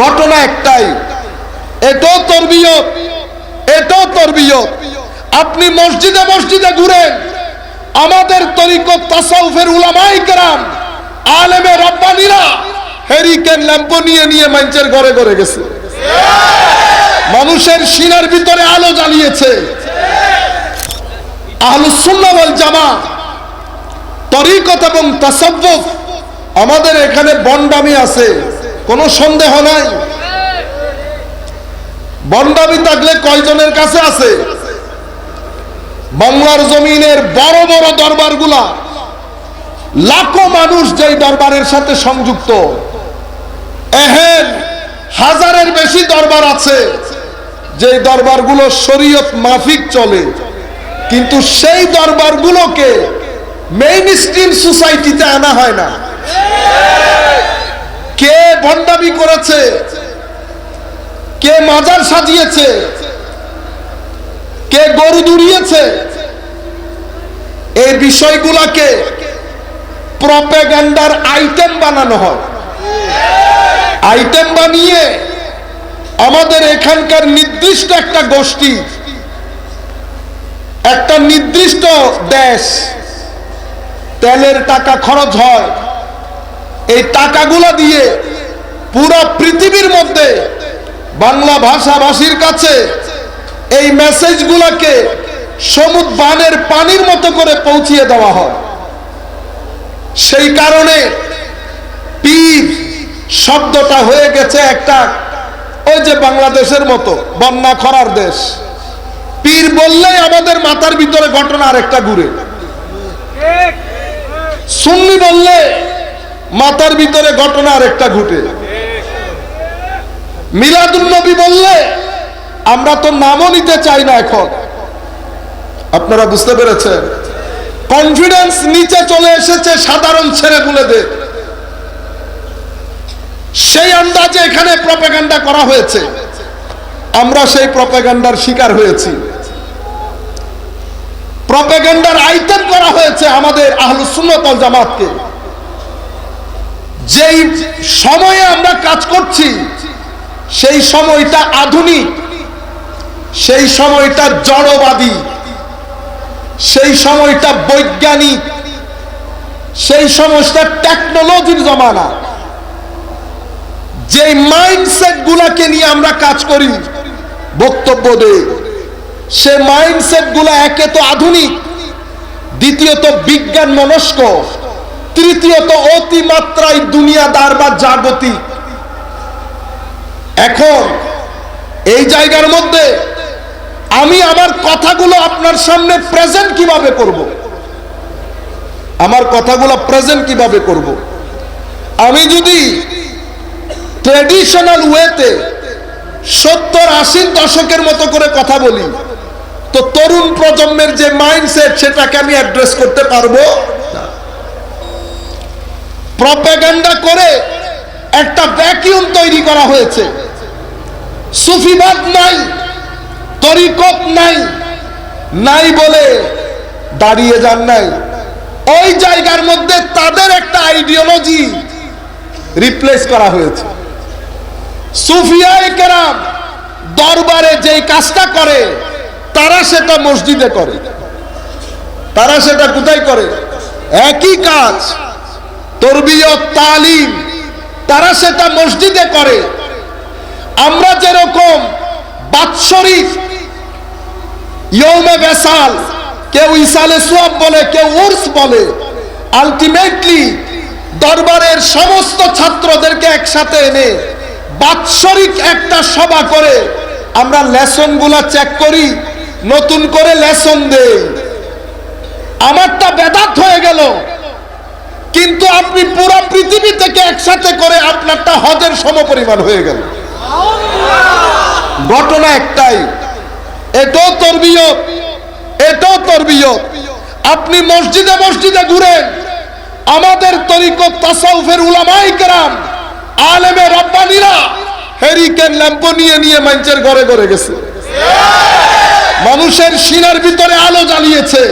ঘটনা একটাই, এটাও তরবিয়ত এটাও তরবিয়ত। আপনি মসজিদে মসজিদে ঘুরেন, আমাদের তরিকত তাসাউফের উলামাই কেরাম, আলেমে রব্বানিরা হেরিকেন ল্যাম্পো নিয়ে নিয়ে মঞ্চের ঘরে ঘরে গেছে। মানুষের সিনার ভিতরে আলো জ্বালিয়েছে। আহলুসুন্নাহ ওয়াল জামা তরিকত এবং তাসাব্বুফ আমাদের এখানে বন্ডামি আছে। কোনো সন্দেহ নাই। বন্ডামি থাকলে কয়জনের কাছে আছে? বাংলার জমিনের বড় বড় দরবারগুলা, লাখো মানুষ যেই দরবারের সাথে সংযুক্ত। এহেন হাজারের বেশি দরবার আছে, যেই দরবারগুলো শরীয়ত মাফিক চলে। কিন্তু সেই দরবারগুলোকে মেইন স্ট্রিম সোসাইটিতে আনা হয় না। কে ভণ্ডামি করেছে? কে মাজার সাজিয়েছে? কে গরু দুড়িয়েছে? এই বিষয়গুলাকে প্রপেগান্ডার আইটেম বানানো হয়। আইটেম বানিয়ে আমাদের এখানকার নির্দিষ্ট একটা গোষ্ঠী, একটা নির্দিষ্ট দেশ, তেলের টাকা খরচ হয়। এই টাকাগুলো দিয়ে পুরো পৃথিবীর মধ্যে বাংলা ভাষাভাষীর কাছে এই মেসেজগুলোকে সমুদ্র বানের পানির মতো করে পৌঁছিয়ে দেওয়া হয়। সেই কারণে পীর শব্দটা হয়ে গেছে একটা ওই যে বাংলাদেশের মতো, বন্যা খরার দেশ। পীর বললেই আমাদের মাথার ভিতরে ঘটনা আরেকটা ঘুরে। সুন্নি বললে মাথার ভিতরে ঘটনা আরেকটা ঘুটে। মিলাদুল নবী বললে, আমরা তো নামও নিতে চাই না এখন। আপনারা বুঝতে পেরেছেন? কনফিডেন্স নিচে চলে এসেছে সাধারণ ছেলে বুলেদের সেই আন্দাজে এখানে প্রপাগান্ডা করা হয়েছে। আমরা সেই প্রপাগান্ডার শিকার হয়েছি। প্রপাগান্ডার আইটেম করা হয়েছে আমাদের আহলুসুন্নত জামাতকে। যেই সময়ে আমরা কাজ করছি, সেই সময়টা আধুনিক, সেই সময়টা জড়বাদী, সেই সময়টা বৈজ্ঞানিক, সেই সময়টা টেকনোলজির জমানা। যে মাইন্ডসেট গুলাকে নিয়ে আমরা কাজ করি, বক্তব্য দেই, সে মাইন্ডসেটগুলা একে তো আধুনিক, দ্বিতীয়ত বিজ্ঞান মনস্ক তৃতীয়ত অতিমাত্রায় দুনিয়াদার বা জাগতিক এখন এই জায়গার মধ্যে আমি আমার কথাগুলো আপনার সামনে প্রেজেন্ট কীভাবে করব? আমার কথাগুলো প্রেজেন্ট কীভাবে করব? আমি যদি ট্রেডিশনাল ওয়েতে সত্তর আশির দশকের মতো করে কথা বলি, তো তরুণ প্রজন্মের যে মাইন্ডসেট সেটাকে আমি অ্যাড্রেস করতে পারব? প্রপাগান্ডা করে একটা ভ্যাকিউম তৈরি করা হয়েছে। সুফিবাদ নাই, তরিকত নাই নাই বলে দাঁড়িয়ে যান নাই। ওই জায়গার মধ্যে তাদের একটা আইডিওলজি রিপ্লেস করা হয়েছে। সুফিয়ায় কেরাম দরবারে যেই কাজটা করে, তারা সেটা মসজিদে করে। তারা সেটা কোথায় করে? একই কাজ তালিম, তারা সেটা মসজিদে করে। আমরা যেরকম বাৎসরিক ইয়মে বেসাল, কেউ ইসালে সোয়াব বলে, কেউ উর্স বলে আলটিমেটলি দরবারের সমস্ত ছাত্রদেরকে একসাথে এনে বাৎসরিক একটা সভা করে আমরা লেসনগুলা চেক করি, নতুন করে লেসন দেই। আমারটা বেদাত হয়ে গেল। কিন্তু আপনি পুরো পৃথিবী থেকে একসাথে করে আপনারটা হজের সমপরিমাণ হয়ে গেল। ঘটনা একটাই, এটাও তরবিয়ত এটাও তরবিয়ত। আপনি মসজিদে মসজিদে ঘুরেন, আমাদের তরিকত তাসাউফের উলামাই কেরাম, আলেমে রব্বানিরা হেরিকেন ল্যাম্পো নিয়ে নিয়ে মঞ্চের ঘরে ঘরে গেছে। মানুষের সিনার ভিতরে আলো জ্বালিয়েছে।